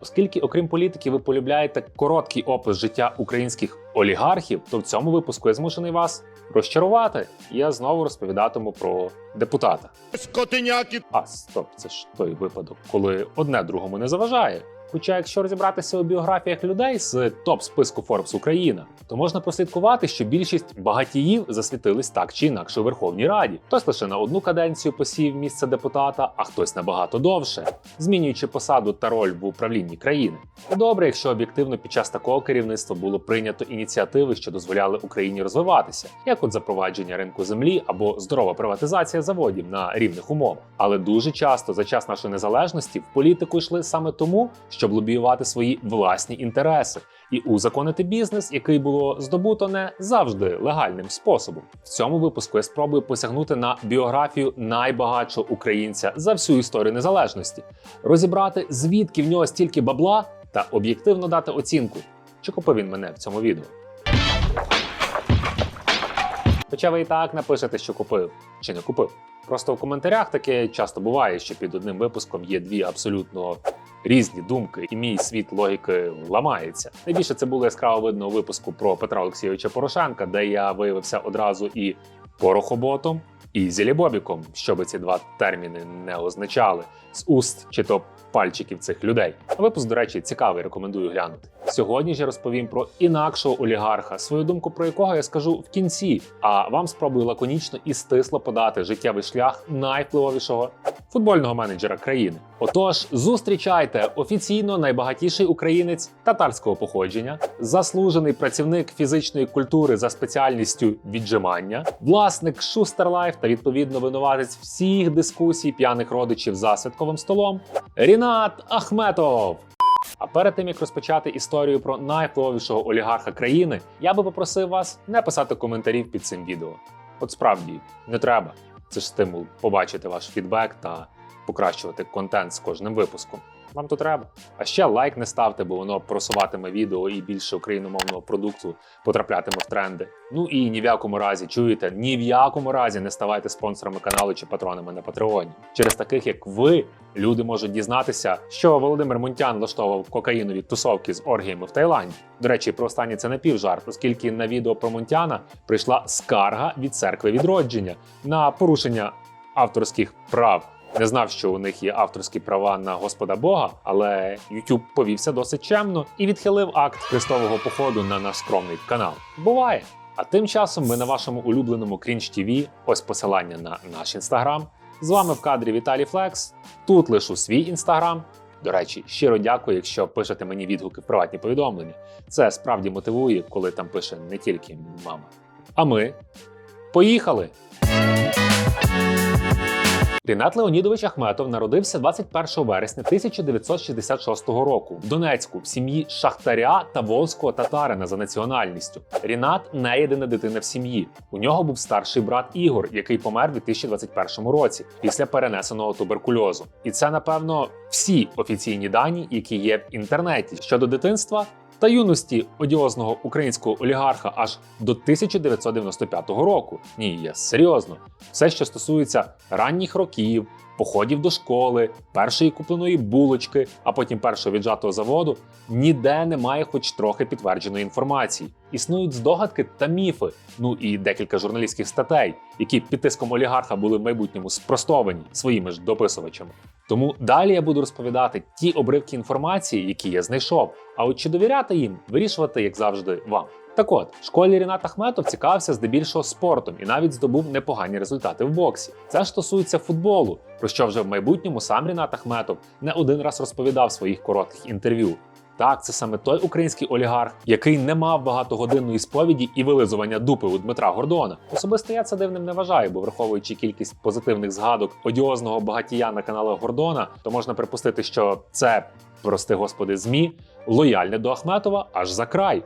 Оскільки, окрім політики, ви полюбляєте короткий опис життя українських олігархів, то в цьому випуску я змушений вас розчарувати. Я знову розповідатиму про депутата. Скотиняки. А стоп, це ж той випадок, коли одне другому не заважає. Хоча, якщо розібратися у біографіях людей з топ списку Forbes Україна, то можна прослідкувати, що більшість багатіїв засвітились так чи інакше у Верховній Раді. Хтось лише на одну каденцію посів місце депутата, а хтось набагато довше, змінюючи посаду та роль в управлінні країни. Добре, якщо об'єктивно під час такого керівництва було прийнято ініціативи, що дозволяли Україні розвиватися, як от запровадження ринку землі або здорова приватизація заводів на рівних умовах. Але дуже часто за час нашої незалежності в політику йшли саме тому, щоб лобіювати свої власні інтереси і узаконити бізнес, який було здобуто не завжди легальним способом. В цьому випуску я спробую посягнути на біографію найбагатшого українця за всю історію незалежності, розібрати звідки в нього стільки бабла та об'єктивно дати оцінку, чи купив він мене в цьому відео. Хоча ви і так напишете, що купив чи не купив. Просто в коментарях таке часто буває, що під одним випуском є дві абсолютно різні думки, і мій світ логіки ламається. Найбільше це було яскраво видно у випуску про Петра Олексійовича Порошенка, де я виявився одразу і порохоботом, і зілібобіком, що би ці два терміни не означали з уст чи то пальчиків цих людей. Випуск, до речі, цікавий, рекомендую глянути. Сьогодні ж я розповім про інакшого олігарха, свою думку про якого я скажу в кінці. А вам спробую лаконічно і стисло подати життєвий шлях найвпливовішого футбольного менеджера країни. Отож, зустрічайте офіційно найбагатіший українець татарського походження, заслужений працівник фізичної культури за спеціальністю віджимання, власник Шустерлайф та відповідно винуватець всіх дискусій п'яних родичів за святковим столом. Рінат Ахметов. А перед тим як розпочати історію про найвпливовішого олігарха країни, я би попросив вас не писати коментарів під цим відео. От справді не треба. Це ж стимул побачити ваш фідбек та покращувати контент з кожним випуском. Вам то треба. А ще лайк не ставте, бо воно просуватиме відео і більше україномовного продукту потраплятиме в тренди. Ну і ні в якому разі чуєте, ні в якому разі не ставайте спонсорами каналу чи патронами на Патреоні. Через таких як ви люди можуть дізнатися, що Володимир Мунтян влаштовував кокаїнові тусовки з оргіями в Таїланді. До речі, про останнє це не півжарт, оскільки на відео про Мунтяна прийшла скарга від церкви відродження на порушення авторських прав. Не знав, що у них є авторські права на Господа Бога, але YouTube повівся досить чемно і відхилив акт хрестового походу на наш скромний канал. Буває. А тим часом ми на вашому улюбленому Cringe TV, ось посилання на наш інстаграм. З вами в кадрі Віталій Флекс. Тут лишу свій інстаграм. До речі, щиро дякую, якщо пишете мені відгуки в приватні повідомлення. Це справді мотивує, коли там пише не тільки мама. А ми поїхали! Рінат Леонідович Ахметов народився 21 вересня 1966 року в Донецьку в сім'ї шахтаря та волзького татарина за національністю. Рінат не єдина дитина в сім'ї. У нього був старший брат Ігор, який помер у 2021 році після перенесеного туберкульозу. І це, напевно, всі офіційні дані, які є в інтернеті щодо дитинства. Та юності одіозного українського олігарха аж до 1995 року. Ні, я серйозно. Все, що стосується ранніх років, походів до школи, першої купленої булочки, а потім першого віджатого заводу, ніде немає хоч трохи підтвердженої інформації. Існують здогадки та міфи, ну і декілька журналістських статей, які під тиском олігарха були в майбутньому спростовані своїми ж дописувачами. Тому далі я буду розповідати ті обривки інформації, які я знайшов. А от чи довіряти їм, вирішувати, як завжди, вам. Так от, школі Рінат Ахметов цікавився здебільшого спортом і навіть здобув непогані результати в боксі. Це ж стосується футболу, про що вже в майбутньому сам Рінат Ахметов не один раз розповідав своїх коротких інтерв'ю. Так, це саме той український олігарх, який не мав багатогодинної сповіді і вилизування дупи у Дмитра Гордона. Особисто я це дивним не вважаю, бо враховуючи кількість позитивних згадок одіозного багатія на каналах Гордона, то можна припустити, що це, прости господи, змі лояльне до Ахметова аж за край.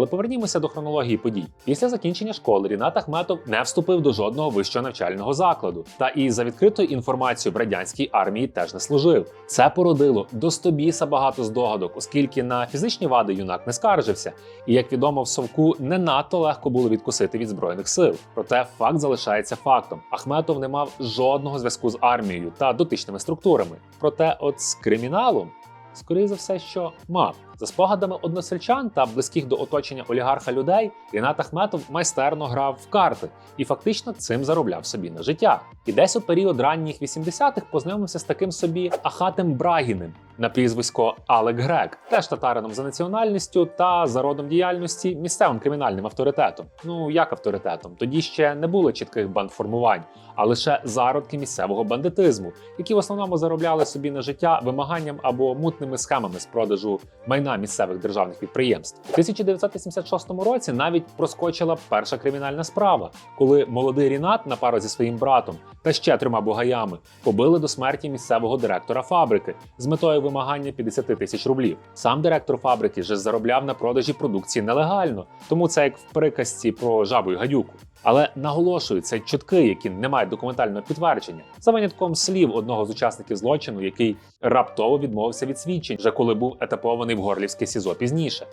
Але повернімося до хронології подій. Після закінчення школи Рінат Ахметов не вступив до жодного вищого навчального закладу, та і за відкритою інформацією в радянській армії теж не служив. Це породило до стобіса багато здогадок, оскільки на фізичні вади юнак не скаржився, і як відомо в совку не надто легко було відкусити від збройних сил. Проте факт залишається фактом: Ахметов не мав жодного зв'язку з армією та дотичними структурами. Проте, от з криміналом. Скоріше за все, що мав за спогадами односельчан та близьких до оточення олігарха людей, Рінат Ахметов майстерно грав в карти і фактично цим заробляв собі на життя. І десь у період ранніх 80-х познайомився з таким собі Ахатем Брагіним на прізвисько Алек Грек, теж татарином за національністю та за родом діяльності місцевим кримінальним авторитетом. Ну як авторитетом? Тоді ще не було чітких бандформувань, а лише зародки місцевого бандитизму, які в основному заробляли собі на життя вимаганням або мутними схемами з продажу майна місцевих державних підприємств. У 1986 році навіть проскочила перша кримінальна справа, коли молодий Рінат на пару зі своїм братом та ще трьома бугаями побили до смерті місцевого директора фабрики з метою вимагання 50 тисяч рублів. Сам директор фабрики же заробляв на продажі продукції нелегально, тому це як в приказці про жабу й гадюку. Але наголошую, це чутки, які не мають документального підтвердження, за винятком слів одного з учасників злочину, який раптово відмовився від свідчень, вже коли був етапований в горлівське СІЗО пізніше.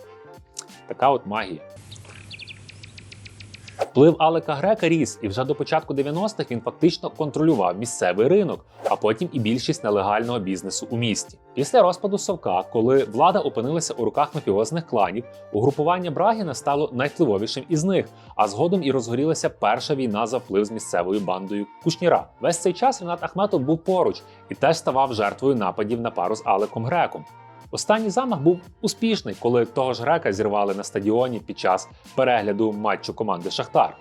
Така от магія. Вплив Алека Грека ріс, і вже до початку 90-х він фактично контролював місцевий ринок, а потім і більшість нелегального бізнесу у місті. Після розпаду Совка, коли влада опинилася у руках мафіозних кланів, угрупування Брагіна стало найвпливовішим із них, а згодом і розгорілася перша війна за вплив з місцевою бандою Кушніра. Весь цей час Ренат Ахметов був поруч і теж ставав жертвою нападів на пару з Алеком Греком. Останній замах був успішний, коли того ж грека зірвали на стадіоні під час перегляду матчу команди Шахтар.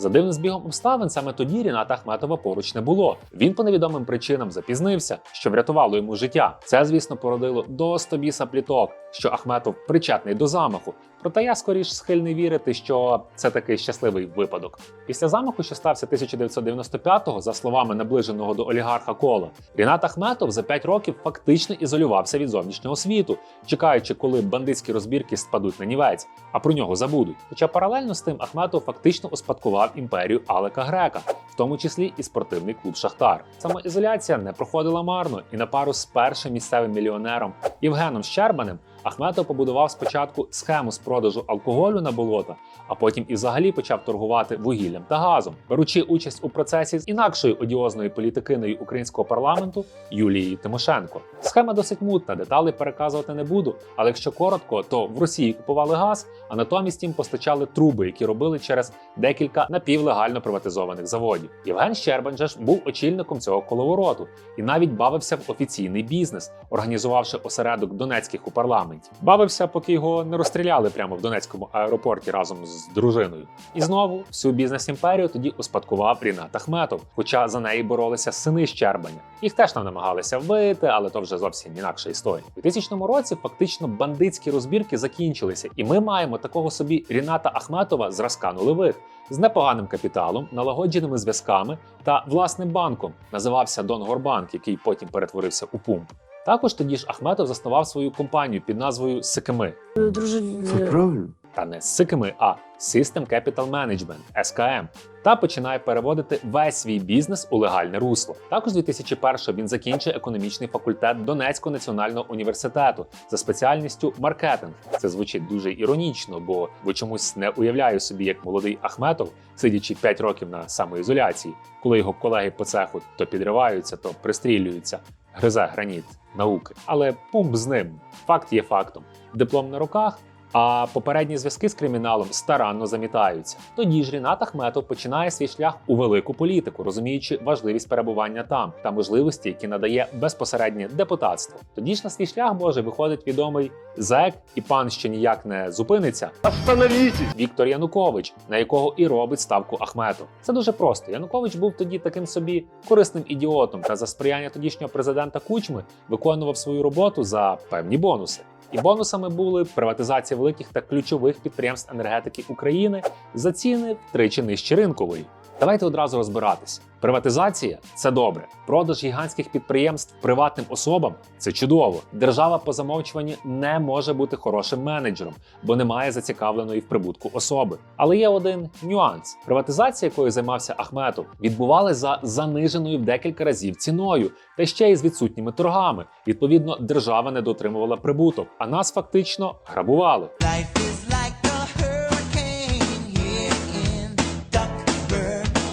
За дивним збігом обставин саме тоді Ріната Ахметова поруч не було. Він по невідомим причинам запізнився, що врятувало йому життя. Це, звісно, породило до стобіса пліток, що Ахметов причетний до замаху. Проте я скоріш схильний вірити, що це такий щасливий випадок. Після замаху, що стався 1995-го, за словами наближеного до олігарха кола, Рінат Ахметов за 5 років фактично ізолювався від зовнішнього світу, чекаючи, коли бандитські розбірки спадуть на нівець, а про нього забудуть. Хоча паралельно з тим Ахметов фактично успадкував імперію Алека Грека, в тому числі і спортивний клуб Шахтар. Самоізоляція не проходила марно, і на пару з першим місцевим мільйонером Євгеном Щербаним Ахметов побудував спочатку схему з продажу алкоголю на болота, а потім і взагалі почав торгувати вугіллям та газом, беручи участь у процесі з інакшою одіозною політикиною українського парламенту Юлією Тимошенко. Схема досить мутна, деталі переказувати не буду. Але якщо коротко, то в Росії купували газ, а натомість їм постачали труби, які робили через декілька напівлегально приватизованих заводів. Євген Щербан же ж був очільником цього коловороту і навіть бавився в офіційний бізнес, організувавши осередок Донецьких у парламенті. Бавився, поки його не розстріляли прямо в Донецькому аеропорті разом з дружиною. І знову всю бізнес-імперію тоді успадкував Рінат Ахметов, хоча за неї боролися сини Щербаня. Їх теж там намагалися вбити, але то вже зовсім інакша історія. У 2000 році фактично бандитські розбірки закінчилися, і ми маємо такого собі Ріната Ахметова зразка нульових. З непоганим капіталом, налагодженими зв'язками та власним банком називався Донгорбанк, який потім перетворився у пумп. Також тоді ж Ахметов заснував свою компанію під назвою Сикими. Друже, Це правильно. Та не Сикими, а System Capital Management SKM. Та починає переводити весь свій бізнес у легальне русло. Також 2001 він закінчує економічний факультет Донецького національного університету за спеціальністю маркетинг. Це звучить дуже іронічно, бо ви чомусь не уявляю собі, як молодий Ахметов, сидячи 5 років на самоізоляції, коли його колеги по цеху то підриваються, то пристрілюються, гризе граніт науки. Але пумп з ним. Факт є фактом. Диплом на руках. А попередні зв'язки з криміналом старанно замітаються. Тоді ж Рінат Ахметов починає свій шлях у велику політику, розуміючи важливість перебування там та можливості, які надає безпосереднє депутатство. Тоді ж на свій шлях Боже виходить відомий зек і пан, що ніяк не зупиниться. Остановитесь! Віктор Янукович, на якого і робить ставку Ахметов. Це дуже просто. Янукович був тоді таким собі корисним ідіотом, та за сприяння тодішнього президента Кучми виконував свою роботу за певні бонуси. І бонусами були приватизація великих та ключових підприємств енергетики України за ціни втричі нижче ринкової. Давайте одразу розбиратися. Приватизація це добре. Продаж гігантських підприємств приватним особам це чудово. Держава по замовчуванні не може бути хорошим менеджером, бо немає зацікавленої в прибутку особи. Але є один нюанс: приватизація, якою займався Ахметов, відбувалася за заниженою в декілька разів ціною, та ще й з відсутніми торгами. Відповідно, держава не дотримувала прибуток, а нас фактично грабували.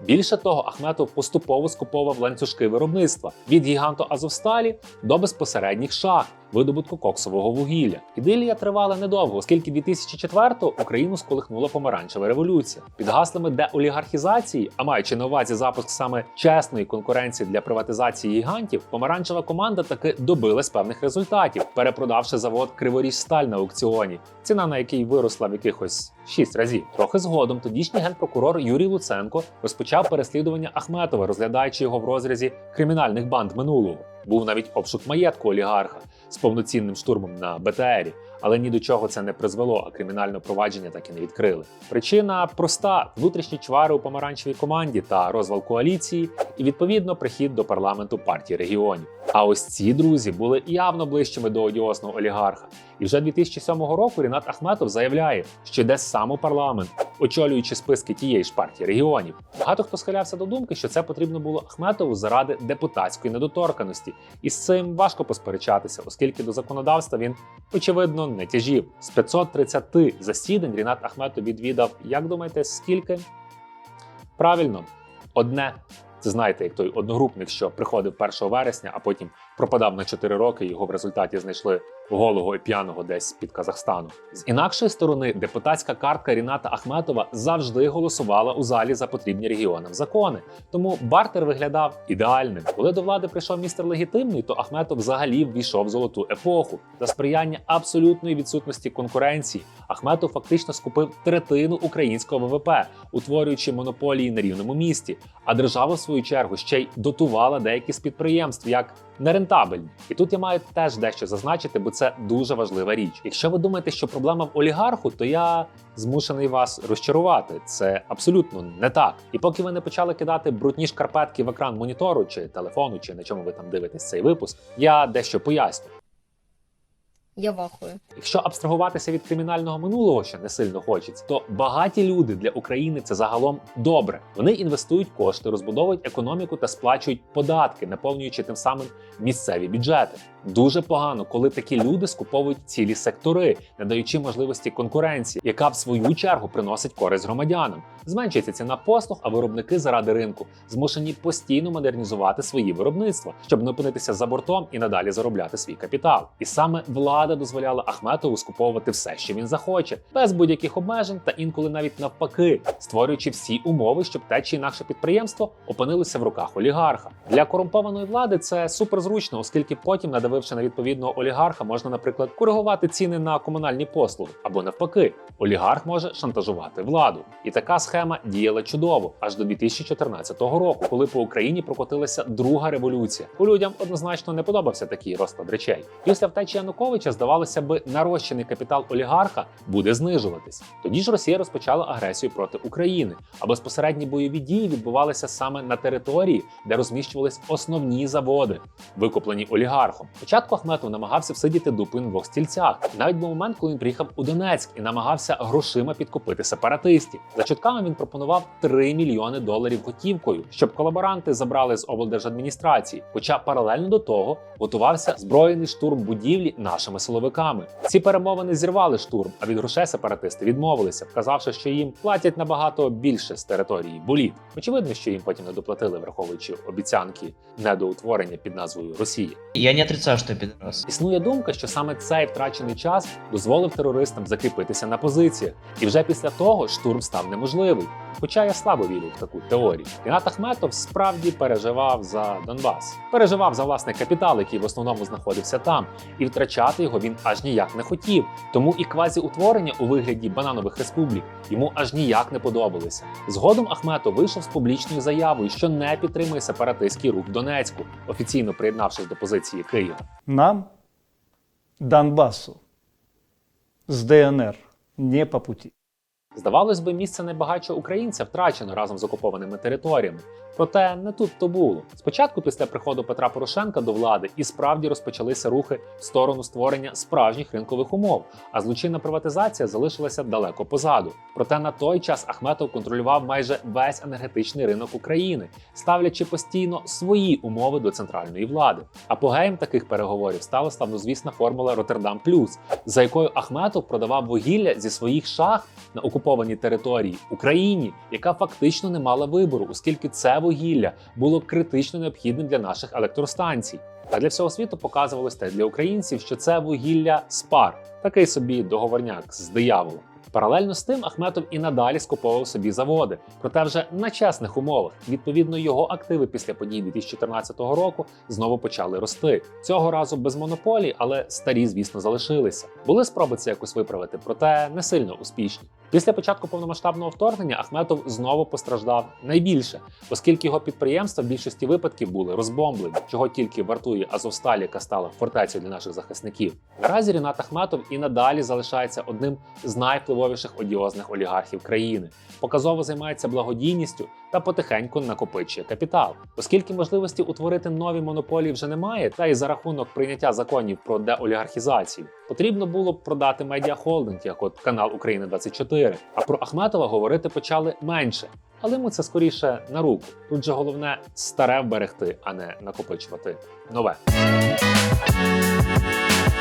Більше того, Ахметов поступово скуповував ланцюжки виробництва від гіганту Азовсталі до безпосередніх шахт видобутку коксового вугілля. Ідилія тривала недовго, оскільки 2004-го Україну сколихнула помаранчева революція. Під гаслами деолігархізації, а маючи на увазі запуск саме чесної конкуренції для приватизації гігантів, помаранчева команда таки добилась певних результатів, перепродавши завод Криворіжсталь на аукціоні, ціна на який виросла в якихось 6 разів. Трохи згодом тодішній генпрокурор Юрій Луценко розпочав переслідування Ахметова, розглядаючи його в розрізі кримінальних банд минулого. Був навіть обшук маєтку олігарха з повноцінним штурмом на БТРі, але ні до чого це не призвело, а кримінальне провадження так і не відкрили. Причина проста: внутрішні чвари у помаранчевій команді та розвал коаліції, і відповідно прихід до парламенту партії регіонів. А ось ці друзі були явно ближчими до одіозного олігарха. І вже 2007 року Рінат Ахметов заявляє, що йде сам у парламент, очолюючи списки тієї ж партії регіонів. Багато хто схилявся до думки, що це потрібно було Ахметову заради депутатської недоторканості, і з цим важко посперечатися, оскільки до законодавства він очевидно не тяжів. З 530 засідань Рінат Ахметов відвідав, як думаєте, скільки? Правильно, одне. Це знаєте, як той одногрупник, що приходив 1 вересня, а потім пропадав на 4 роки. Його в результаті знайшли голого і п'яного десь під Казахстану. З інакшої сторони, депутатська картка Ріната Ахметова завжди голосувала у залі за потрібні регіонам закони. Тому бартер виглядав ідеальним. Коли до влади прийшов містер легітимний, то Ахметов взагалі ввійшов в золоту епоху. За сприяння абсолютної відсутності конкуренції Ахметов фактично скупив третину українського ВВП, утворюючи монополії на рівному місті. А держава, в свою чергу, ще й дотувала деякі з підприємств як нерентабельні. І тут я маю теж дещо зазначити, бо це дуже важлива річ. Якщо ви думаєте, що проблема в олігарху, то я змушений вас розчарувати. Це абсолютно не так. І поки ви не почали кидати брудні шкарпетки в екран монітору чи телефону, чи на чому ви там дивитесь цей випуск, я дещо поясню. Я вахую. Якщо абстрагуватися від кримінального минулого, що не сильно хочеться, то багаті люди для України це загалом добре. Вони інвестують кошти, розбудовують економіку та сплачують податки, наповнюючи тим самим місцеві бюджети. Дуже погано, коли такі люди скуповують цілі сектори, не даючи можливості конкуренції, яка в свою чергу приносить користь громадянам. Зменшується ціна послуг, а виробники заради ринку змушені постійно модернізувати свої виробництва, щоб не опинитися за бортом і надалі заробляти свій капітал. І саме влада дозволяла Ахметову скуповувати все, що він захоче, без будь-яких обмежень та інколи навіть навпаки, створюючи всі умови, щоб те чи інакше підприємство опинилося в руках олігарха. Для корумпованої влади це суперзручно, оскільки потім, надавивши на відповідного олігарха, можна, наприклад, коригувати ціни на комунальні послуги або навпаки, олігарх може шантажувати владу. І така схема діяла чудово аж до 2014 року, коли по Україні прокотилася друга революція. У людям однозначно не подобався такий розклад речей. Після втечі Януковича здавалося би, нарощений капітал олігарха буде знижуватись. Тоді ж Росія розпочала агресію проти України, а безпосередні бойові дії відбувалися саме на території, де розміщувались основні заводи, викуплені олігархом. Спочатку Ахметов намагався всидіти дупу на двох стільцях. Навіть був момент, коли він приїхав у Донецьк і намагався грошима підкупити сепаратистів. За чутками він пропонував 3 мільйони доларів готівкою, щоб колаборанти забрали з облдержадміністрації. Хоча паралельно до того готувався збройний штурм будівлі нашими силовиками. Ці перемовини зірвали штурм, а від грошей сепаратисти відмовилися, вказавши, що їм платять набагато більше з території боліт. Очевидно, що їм потім не доплатили, враховуючи обіцянки недоутворення під назвою Росія. Я не отрицаю, я пидорас. Існує думка, що саме цей втрачений час дозволив терористам закріпитися на позиціях, і вже після того штурм став неможливий. Хоча я слабо вірю в таку теорію. Рінат Ахметов справді переживав за Донбас, переживав за власний капітал, який в основному знаходився там, і втрачати його він аж ніяк не хотів. Тому і квазіутворення у вигляді бананових республік йому аж ніяк не подобалися. Згодом Ахмето вийшов з публічною заявою, що не підтримує сепаратистський рух в Донецьку, офіційно приєднавшись до позиції Києва. Нам, Донбасу з ДНР не по пути. Здавалось би, місце найбагатшого українця втрачено разом з окупованими територіями. Проте не тут то було. Спочатку, після приходу Петра Порошенка до влади, і справді розпочалися рухи в сторону створення справжніх ринкових умов, а злочинна приватизація залишилася далеко позаду. Проте на той час Ахметов контролював майже весь енергетичний ринок України, ставлячи постійно свої умови до центральної влади. Апогеєм таких переговорів стала славнозвісна формула Роттердам Плюс, за якою Ахметов продавав вугілля зі своїх шахт на окупованій території Україні, яка фактично не мала вибору, оскільки це вугілля було критично необхідним для наших електростанцій. А для всього світу показувалось те для українців, що це вугілля спар, такий собі договорняк з дияволом. Паралельно з тим Ахметов і надалі скуповував собі заводи, проте вже на чесних умовах. Відповідно, його активи після подій 2014 року знову почали рости. Цього разу без монополій, але старі, звісно, залишилися. Були спроби це якось виправити, проте не сильно успішні. Після початку повномасштабного вторгнення Ахметов знову постраждав найбільше, оскільки його підприємства в більшості випадків були розбомблені, чого тільки вартує Азовсталь, яка стала фортецею для наших захисників. Наразі Рінат Ахметов і надалі залишається одним з найвпливовіших одіозних олігархів країни. Показово займається благодійністю та потихеньку накопичує капітал, оскільки можливості утворити нові монополії вже немає, та й за рахунок прийняття законів про деолігархізацію потрібно було б продати медіахолдинг, як от канал Україна 24 А про Ахметова говорити почали менше. Але йому це скоріше на руку. Тут же головне старе вберегти, а не накопичувати нове.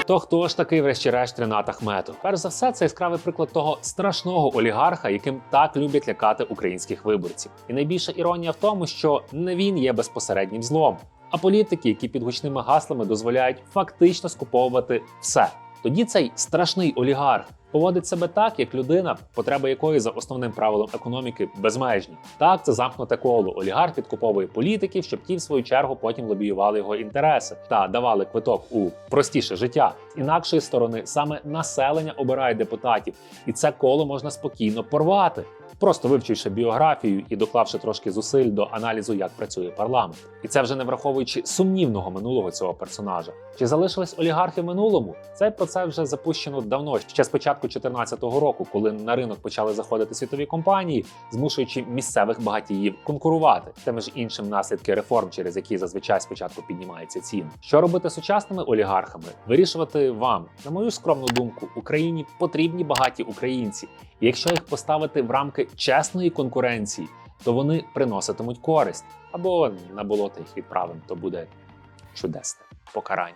То хто ж такий, врешті-решт, Ренат Ахметов? Перш за все, це яскравий приклад того страшного олігарха, яким так люблять лякати українських виборців. І найбільша іронія в тому, що не він є безпосереднім злом, а політики, які під гучними гаслами дозволяють фактично скуповувати все. Тоді цей страшний олігарх поводить себе так, як людина, потреба якої за основним правилом економіки безмежні. Так, це замкнуте коло. Олігарх підкуповує політиків, щоб ті, в свою чергу, потім лобіювали його інтереси та давали квиток у простіше життя. З інакшої сторони, саме населення обирає депутатів, і це коло можна спокійно порвати. Просто вивчивши біографію і доклавши трошки зусиль до аналізу, як працює парламент, і це вже не враховуючи сумнівного минулого цього персонажа. Чи залишились олігархи в минулому? Цей процес вже запущено давно, ще з початку 2014 року, коли на ринок почали заходити світові компанії, змушуючи місцевих багатіїв конкурувати. Це між іншим наслідки реформ, через які зазвичай спочатку піднімаються ціни. Що робити сучасними олігархами? Вирішувати вам, на мою скромну думку, Україні потрібні багаті українці. Якщо їх поставити в рамки чесної конкуренції, то вони приноситимуть користь або на болото їх відправимо, то буде чудесне покарання.